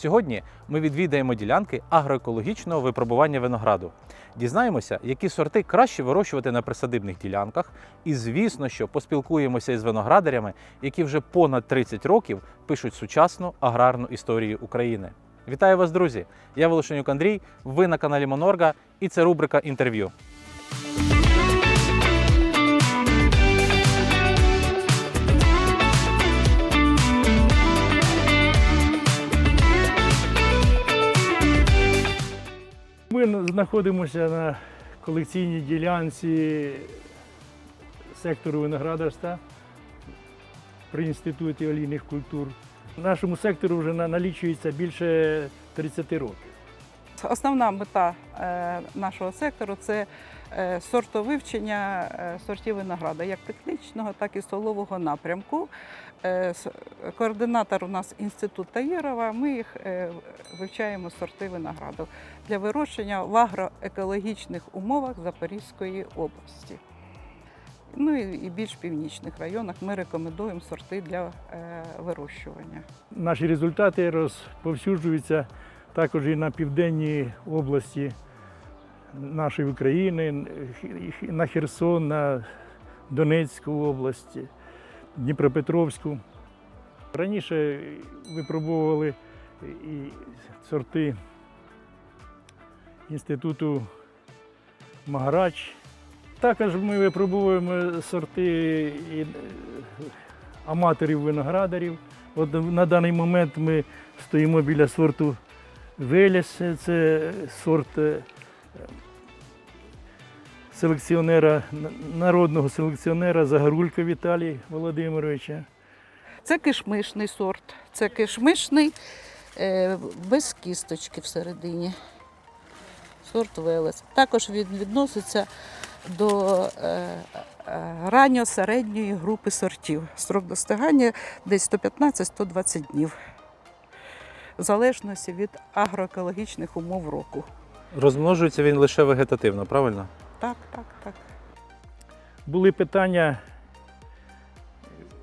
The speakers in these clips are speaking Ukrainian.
Сьогодні ми відвідаємо ділянки агроекологічного випробування винограду. Дізнаємося, які сорти краще вирощувати на присадибних ділянках, і звісно, що поспілкуємося із виноградарями, які вже понад 30 років пишуть сучасну аграрну історію України. Вітаю вас, друзі! Я Волошенюк Андрій. Ви на каналі Монорга, і це рубрика інтерв'ю. Знаходимося на колекційній ділянці сектору виноградарства при інституті олійних культур. Нашому сектору вже налічується більше 30 років. Основна мета е, нашого сектору це сортовивчення е, сортів винограда, як технічного, так і столового напрямку. Е, Координатор у нас інститут Таєрова. Ми їх е, вивчаємо сорти винограду для вирощення в агроекологічних умовах Запорізької області. Ну і більш північних районах ми рекомендуємо сорти для е, вирощування. Наші результати розповсюджуються також і на південній області нашої України, на Херсон, на Донецьку область, Дніпропетровську. Раніше випробовували і сорти інституту Магарач. Також ми випробовуємо сорти е, аматорів-виноградарів. От на даний момент ми стоїмо біля сорту Веліс, це сорт е, селекціонера, народного селекціонера Загорулька Віталія Володимировича. Це кишмишний сорт. Це кишмишний е, без кісточки всередині. Сорт Велес. Також він відноситься до е, е, ранньо-середньої групи сортів. Срок достигання десь 115-120 днів. В залежності від агроекологічних умов року. Розмножується він лише вегетативно, правильно? Так, так, так. Були питання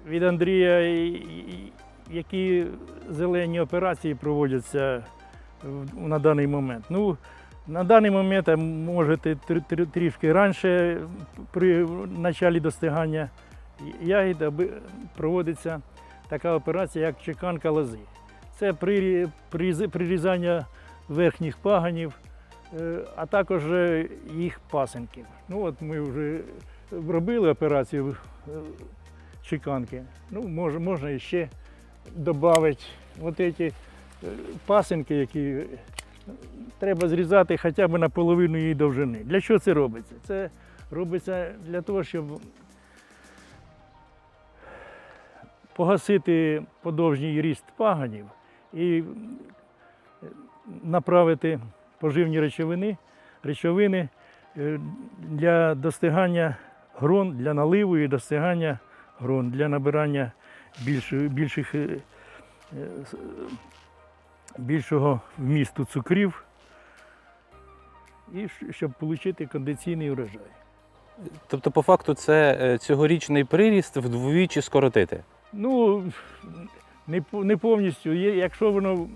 від Андрія, які зелені операції проводяться на даний момент. Ну, на даний момент, можете тр- тр- трішки раніше, при початку достигання ягід, аби проводиться така операція, як чеканка лози. Це прирізання верхніх паганів, а також е, їх пасенків. Ну от ми вже робили операцію е, чеканки. Ну, може, можна ще додати от ці пасенки, які е, треба зрізати хоча б на половину її довжини. Для чого це робиться? Це робиться для того, щоб погасити подовжній ріст паганів і е, направити поживні речовини, речовини е, для достигання грон, для наливу і достигання грон, для набирання більших, більших, е, е, більшого вмісту цукрів і щоб отримати кондиційний урожай. Тобто, по факту, це цьогорічний приріст вдвічі скоротити. Ну, не повністю. Якщо воно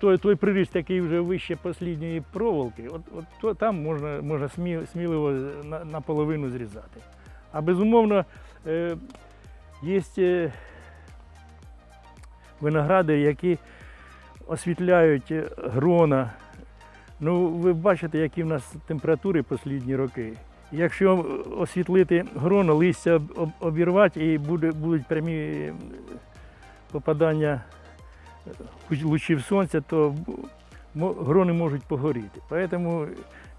той, той приріст, який вже вище послідньої проволоки, от, от то там можна, можна смі, сміливо на, наполовину зрізати. А безумовно, е, є е, виногради, які освітляють е, грона. Ну, ви бачите, які в нас температури послідні роки. Якщо освітлити гроно, листя об- об- обірвати і буде, будуть прямі попадання лучів сонця, то грони можуть погоріти. Тому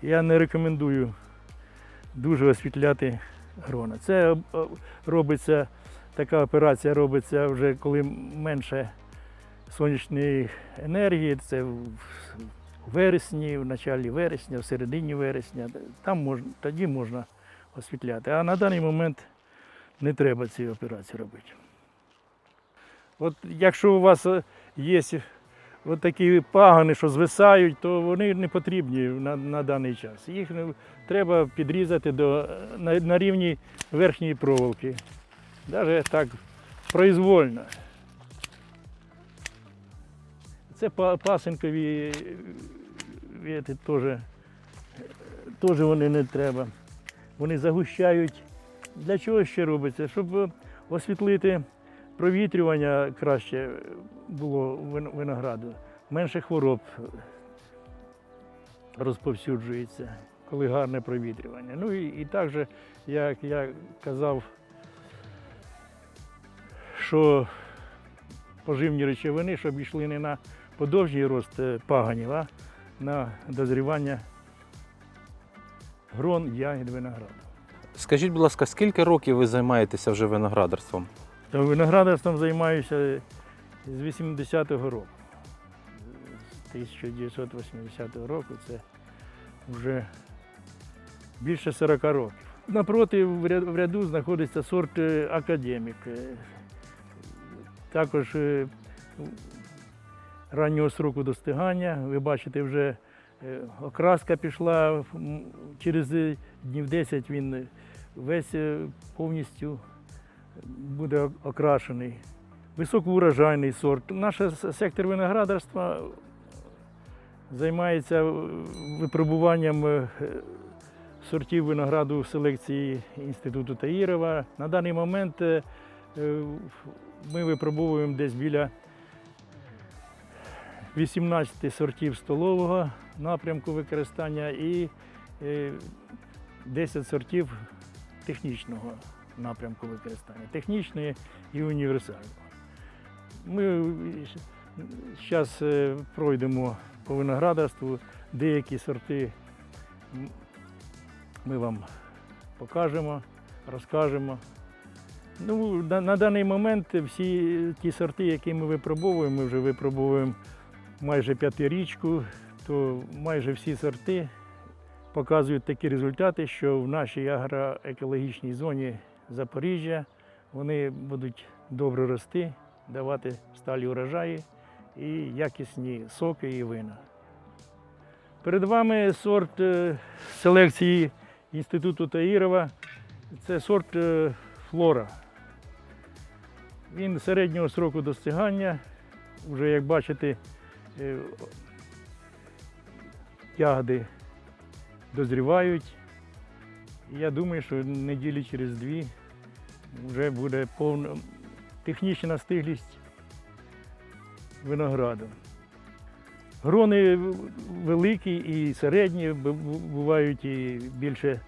я не рекомендую дуже освітляти грона. Це робиться, така операція робиться вже коли менше сонячної енергії. Це в в вересні, в началі вересня, в середині вересня. Там можна, тоді можна освітляти. А на даний момент не треба цієї операції робити. От якщо у вас е, є от такі пагани, що звисають, то вони не потрібні на, на даний час. Їх треба підрізати до, е, на, на рівні верхньої проволоки. Навіть так произвольно. Це па- пасинкові теж, е, теж вони не треба. Вони загущають. Для чого ще робиться? Щоб е, освітлити провітрювання краще було винограду, менше хвороб розповсюджується, коли гарне провітрювання. Ну і, і також, як я казав, що поживні речовини, щоб йшли не на подовжній рост е, паганів, а на дозрівання грон, ягід винограду. Скажіть, будь ласка, скільки років ви займаєтеся вже виноградарством? Виноградарством займаюся з 80-го року. З 1980 року це вже більше 40 років. Напроти в ряду знаходиться сорт е, академік. Е, Також е, раннього сроку достигання. Ви бачите, вже окраска пішла. Через днів 10 він весь повністю буде окрашений. Високоурожайний сорт. Наш сектор виноградарства займається випробуванням е, сортів винограду в селекції Інституту Таїрова. На даний момент е, е, ми випробовуємо десь біля 18 сортів столового напрямку використання і е, 10 сортів технічного напрямку використання, технічної і універсального. Ми зараз пройдемо по виноградарству, деякі сорти ми вам покажемо, розкажемо. Ну, на, на даний момент всі ті сорти, які ми випробовуємо, ми вже випробовуємо майже п'ятирічку, то майже всі сорти показують такі результати, що в нашій агроекологічній зоні Запоріжжя вони будуть добре рости, давати сталі урожаї і якісні соки і вина. Перед вами сорт е, селекції Інституту Таїрова. Це сорт е, флора. Він середнього сроку достигання. Вже як бачите, е, ягоди дозрівають. Я думаю, що неділі через дві вже буде повна технічна стиглість винограду. Грони великі і середні, бу- бу- бувають і більше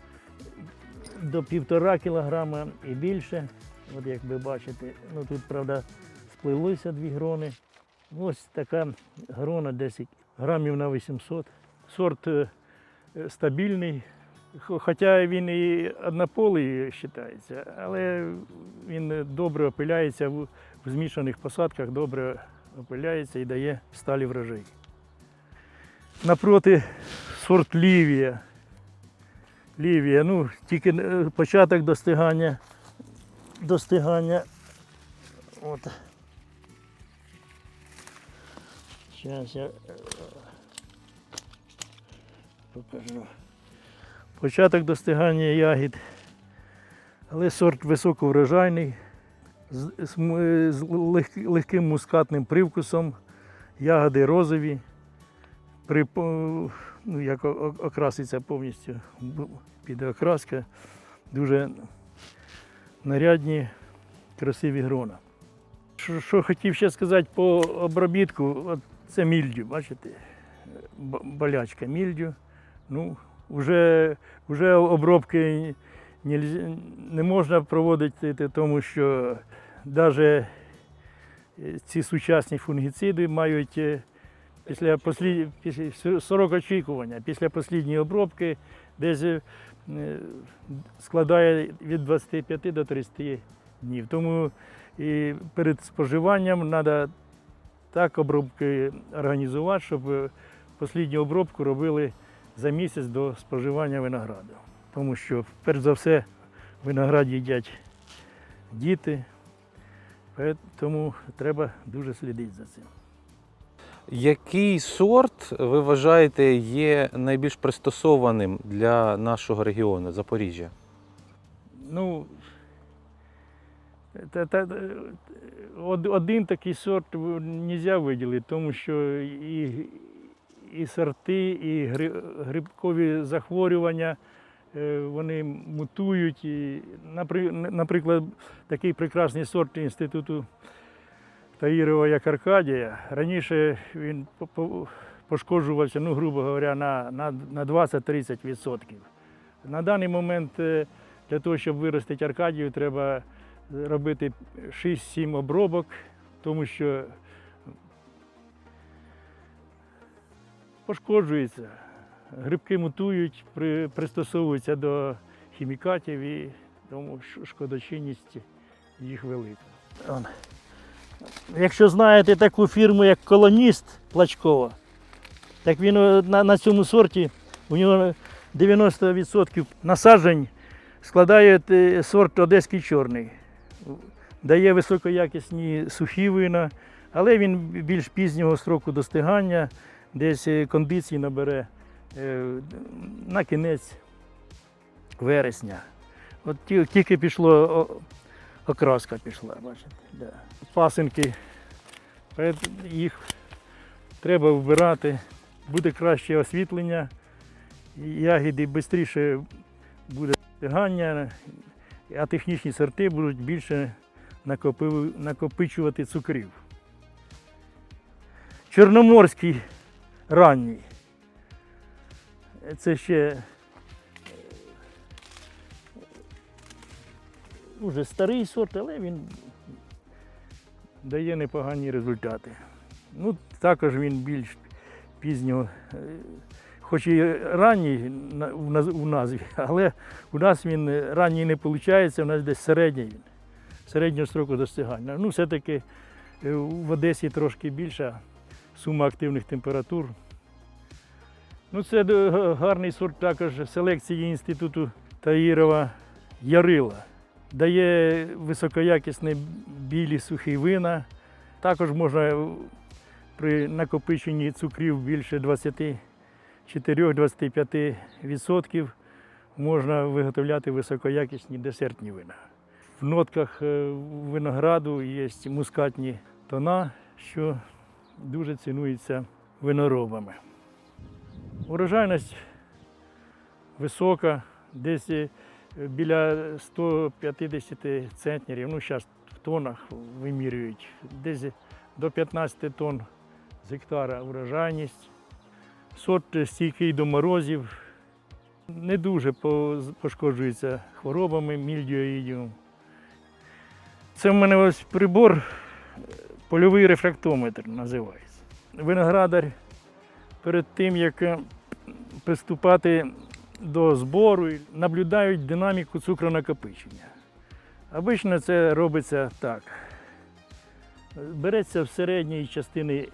до півтора кілограма і більше. От як ви бачите, ну тут, правда, сплилися дві грони. Ось така грона 10 грамів на 800. Сорт е, стабільний, хоча він і однополий вважається, але він добре опиляється в, змішаних посадках, добре опиляється і дає сталі врожай. Напроти сорт Лівія. Лівія, ну, тільки е, початок достигання. Достигання. От. Зараз я е, покажу. Початок достигання ягід, але сорт високоврожайний, з, з, з лег- легким мускатним привкусом, ягоди розові, при, ну, як окраситься повністю, піде окраска, дуже нарядні, красиві грона. Що, що хотів ще сказати по обробітку, це мільдю, бачите? Болячка мільдю. Ну, вже, вже обробки нельзя- не можна проводити, тому що навіть ці сучасні фунгіциди мають е, після, послід... після 40 очікування, після останньої обробки десь е, складає від 25 до 30 днів. Тому і перед споживанням треба так обробки організувати, щоб е, останню обробку робили за місяць до споживання винограду. Тому що, перш за все, виноград їдять діти, тому треба дуже слідити за цим. Який сорт ви вважаєте є найбільш пристосованим для нашого регіону Запоріжжя? Ну, Та, та, один такий сорт не можна виділити, тому що і, і сорти, і грибкові захворювання е, вони мутують. І, наприклад, такий прекрасний сорт інституту Таїрова, як Аркадія. Раніше він по- по- пошкоджувався, ну, грубо говоря, на, на, на 20-30%. На даний момент е, для того, щоб виростити Аркадію, треба робити 6-7 обробок, тому що пошкоджується, грибки мутують, при, пристосовуються до хімікатів і тому шкодочинність їх велика. Якщо знаєте таку фірму, як колоніст Плачкова, так він е, на, на цьому сорті у нього 90% насаджень складає е, сорт Одеський чорний. Дає високоякісні сухі вина, але він більш пізнього строку достигання, десь е, кондиції набере е, на кінець вересня. От тільки пішло окраска пішла, бачите. Да. Пасинки, їх треба вбирати, буде краще освітлення, ягіди швидше буде достигання, а технічні сорти будуть більше накопичувати цукрів. Чорноморський ранній. Це ще е, уже старий сорт, але він дає непогані результати. Ну, також він більш пізнього, е, хоч і ранній в назві, але у нас він е, ранній не виходить, у нас десь середній він, середнього строку достигання. Ну, все-таки в Одесі трошки більша сума активних температур. Ну, це гарний сорт також селекції інституту Таїрова Ярила. Дає високоякісні білі сухі вина. Також можна при накопиченні цукрів більше 24-25% можна виготовляти високоякісні десертні вина. В нотках е, винограду є мускатні тона, що дуже цінується виноробами. Урожайність висока, десь е, біля 150 центнерів, ну зараз в тонах вимірюють, десь до 15 тонн з гектара урожайність. Сорт стійкий до морозів, не дуже пошкоджується хворобами мільдіоїдіум. Це в мене ось прибор, польовий рефрактометр називається. Виноградар перед тим, як е, приступати до збору, наблюдають динаміку цукронакопичення. Обично це робиться так. Береться в середній частині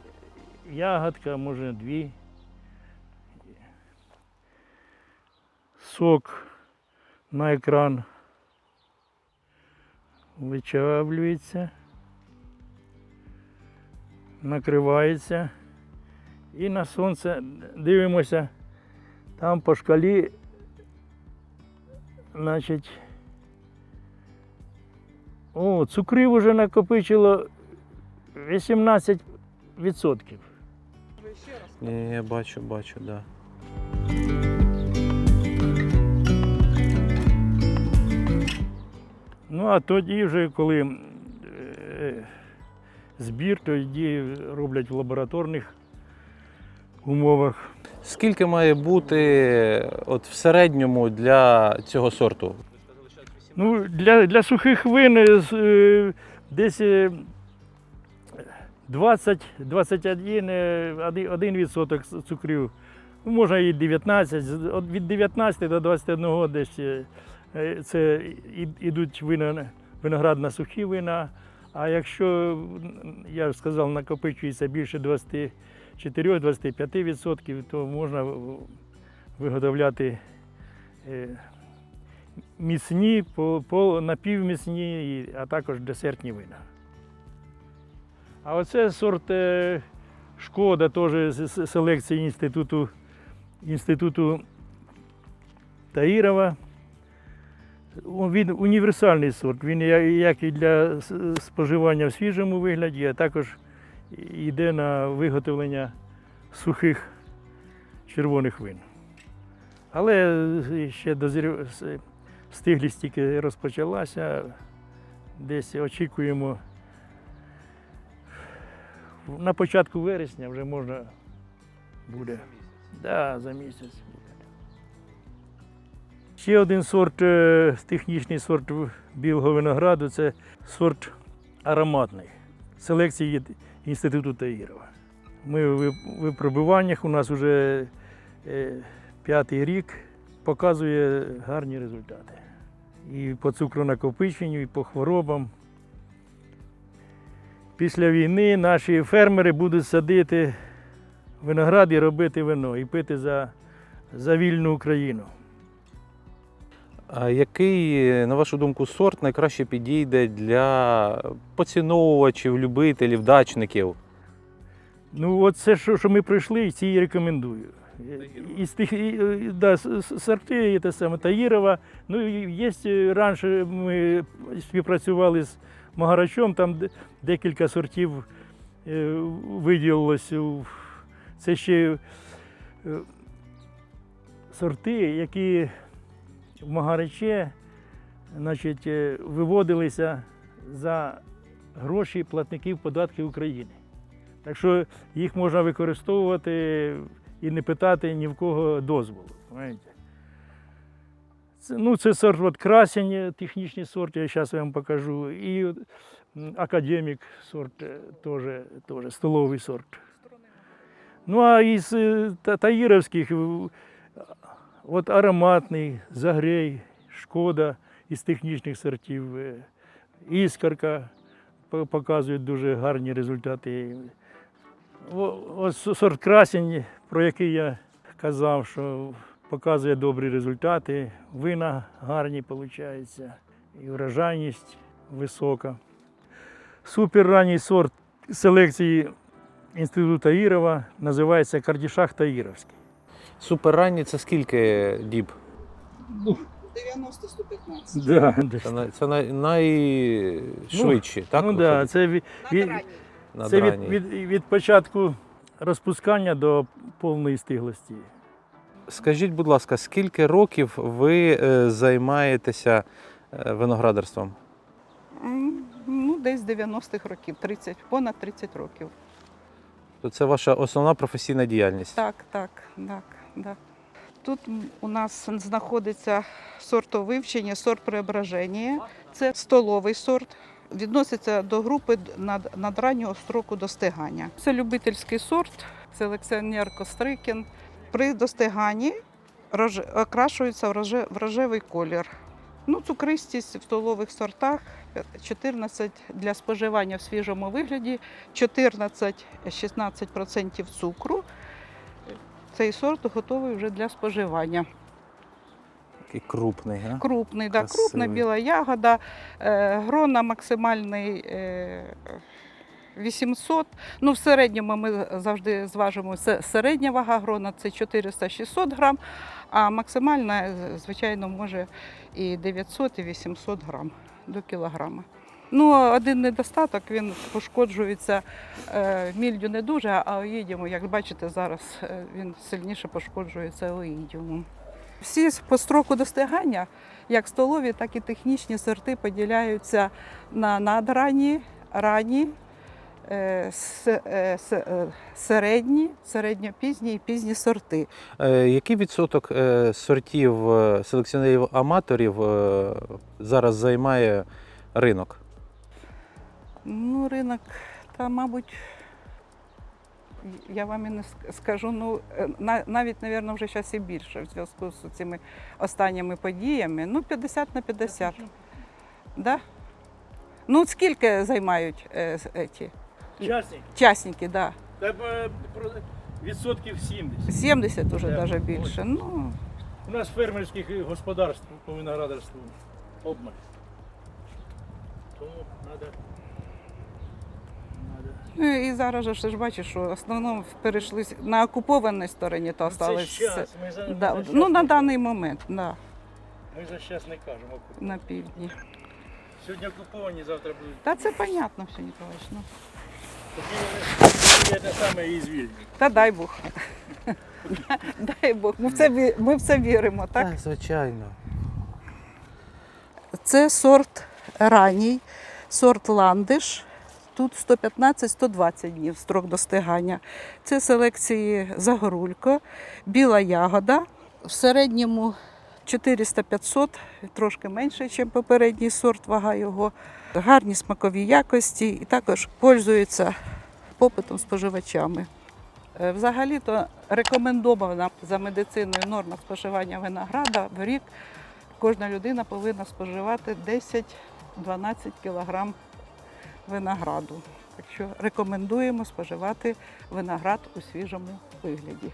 ягодка, може дві. Сок на екран вичавлюється, накривається і на сонце дивимося, там по шкалі, значить, о, цукрів вже накопичило 18%. Ні, я бачу, бачу, так. Да. Ну, а тоді вже, коли е, збір, тоді роблять в лабораторних умовах. Скільки має бути от в середньому для цього сорту? Ну, для, для сухих вин е, е, десь е, 20-21 е, один- один відсоток цукрів. Ну, можна і 19, від 19 до 21 десь це ідуть вина, виноград на сухі вина. А якщо, я ж сказав, накопичується більше 24-25%, то можна виготовляти е, міцні, напівміцні, а також десертні вина. А оце сорт е, шкода, теж з селекції інституту, інституту Таїрова. О, Він універсальний сорт. Він як і для споживання в свіжому вигляді, а також йде на виготовлення сухих червоних вин. Але ще дозрів... стиглість тільки розпочалася. Десь очікуємо. На початку вересня вже можна буде. Да, за місяць. Ще один сорт, е, технічний сорт білого винограду це сорт ароматний селекції Інституту Таїрова. Ми в випробуваннях у нас вже е, п'ятий рік показує гарні результати. І по цукронакопиченню, і по хворобам. Після війни наші фермери будуть садити виноград і робити вино, і пити за, за вільну Україну. А який, на вашу думку, сорт найкраще підійде для поціновувачів, любителів, дачників? Ну, от це, що, що ми пройшли, ці і рекомендую. Із тих, і, да, сорти, і те саме Таїрова. Ну, є е, раніше ми співпрацювали з Магарачом, там декілька сортів е, виділилось. Це ще е, сорти, які в Магараче значить, е, виводилися за гроші платників податків України. Так що їх можна використовувати і не питати ні в кого дозволу. Це, ну, це сорт от красень, технічний сорт, я зараз вам покажу. І академік сорт е, теж, теж столовий сорт. Ну а із е, таїровських, от ароматний, загрей, шкода із технічних сортів, е, іскорка показують дуже гарні результати. Ось сорт красень, про який я казав, що показує добрі результати, вина гарні виходить, і врожайність висока. Суперранній сорт селекції Інституту Таїрова називається Кардішах Таїровський. Суперранні це скільки діб? 90-115. Да, да. Це, най, це най, найшвидші, так? ну, да, виходить? це, від, це від, від, від початку розпускання до повної стиглості. Скажіть, будь ласка, скільки років ви е, займаєтеся е, виноградарством? М, Ну, десь 90-х років, 30, понад 30 років. То це ваша основна професійна діяльність. Так, так, так, так. Тут у нас знаходиться сортовивчення, сорт преображення. Це столовий сорт. Відноситься до групи над, надраннього строку достигання. Це любительський сорт, селекціонер Кострикін. При достиганні роже- окрашується в рожевий колір. Ну, цукристість в столових сортах 14 для споживання в свіжому вигляді, 14-16% цукру. Цей сорт готовий вже для споживання. Такий крупний, га? Крупний, да, крупна біла ягода, е, грона максимальний е, 800. Ну, в середньому ми завжди зважимо це середня вага грона це 400-600 грам, а максимальна, е, звичайно, може і 900, і 800 грам до кілограма. Ну, один недостаток, він пошкоджується е, мільдю не дуже, а оїдіумом, як бачите, зараз е, він сильніше пошкоджується оїдіумом. Всі по строку достигання, як столові, так і технічні сорти поділяються на надранні, ранні, е, середні, середньопізні і пізні сорти. Який відсоток сортів селекціонерів аматорів зараз займає ринок? Ну, ринок, та, мабуть, я вам і не скажу, ну, е, навіть, мабуть, вже зараз і більше в зв'язку з цими останніми подіями. Ну, 50 на 50. Да? Ну, скільки займають е, с- еті? Часник, Частники, да. відсотків 70. 70 уже Да, навіть більше. ось. Ну, У нас фермерських господарств по виноградарству обмаль. Тому треба. Ну, і зараз же ж ти ж бачиш, що в основному перейшли на окупованій стороні, то Це осталось. час. Ми за, Да, ми за ну, на даний момент, да. Ми за щас не кажемо. на півдні. Сьогодні окуповані, завтра будуть. Та це понятно, все Ніколаївич. Ну. Тоді те саме і звільні. Та дай Бог. дай Бог. Ми в це, ві- ми в це віримо, так? звичайно. Це сорт ранній, сорт ландиш. Тут 115-120 днів строк достигання. Це селекції Загорулько, біла ягода. В середньому 400-500, трошки менше, ніж попередній сорт, вага його. Гарні смакові якості і також пользується попитом споживачами. Е, Взагалі-то рекомендована за медициною норма споживання винограда в рік кожна людина повинна споживати 10-12 кг винограду. Так що рекомендуємо споживати виноград у свіжому вигляді.